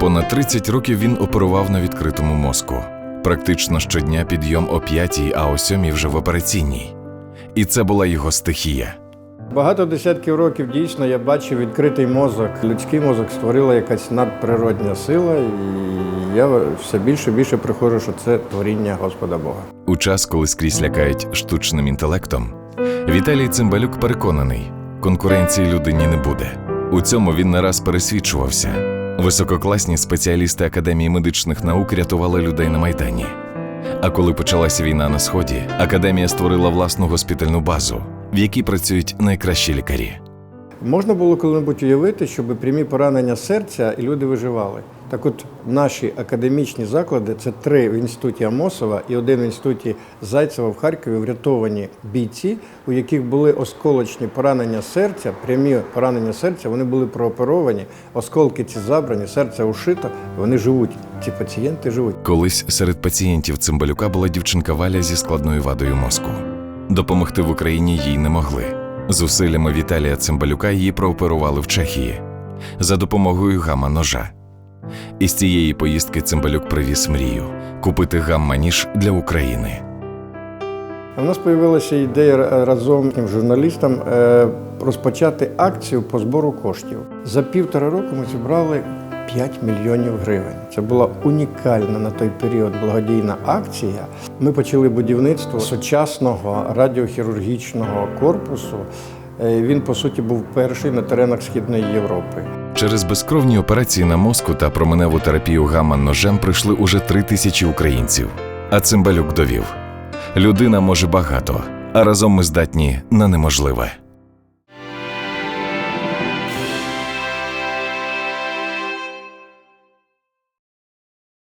Понад 30 років він оперував на відкритому мозку. Практично щодня підйом о 5, а о 7 вже в операційній. І це була його стихія. Багато десятків років дійсно я бачив відкритий мозок. Людський мозок створила якась надприродня сила, і я все більше і більше приходжу, що це творіння Господа Бога. У час, коли скрізь лякають штучним інтелектом, Віталій Цимбалюк переконаний, конкуренції людині не буде. У цьому він не раз пересвідчувався. Висококласні спеціалісти Академії медичних наук рятували людей на Майдані. А коли почалася війна на сході, академія створила власну госпітальну базу, в якій працюють найкращі лікарі. Можна було коли-небудь уявити, щоб прямі поранення серця і люди виживали. Так от наші академічні заклади це три в інституті Амосова і один в інституті Зайцева в Харкові врятовані бійці, у яких були осколочні поранення серця, прямі поранення серця, вони були прооперовані, осколки ці забрані, серце ушито, вони живуть. Ці пацієнти живуть. Колись серед пацієнтів Цимбалюка була дівчинка Валя зі складною вадою мозку. Допомогти в Україні їй не могли. Зусиллями Віталія Цимбалюка її прооперували в Чехії за допомогою гамма-ножа. Із цієї поїздки Цимбалюк привіз мрію купити гамма-ніж для України. У нас з'явилася ідея разом з журналістам е, розпочати акцію по збору коштів. За півтора року ми зібрали 5 мільйонів гривень. Це була унікальна на той період благодійна акція. Ми почали будівництво сучасного радіохірургічного корпусу. Е, Він, по суті, був перший на теренах Східної Європи. Через безкровні операції на мозку та променеву терапію гамма-ножем прийшли уже три тисячі українців. А Цимбалюк довів: людина може багато, а разом ми здатні на неможливе.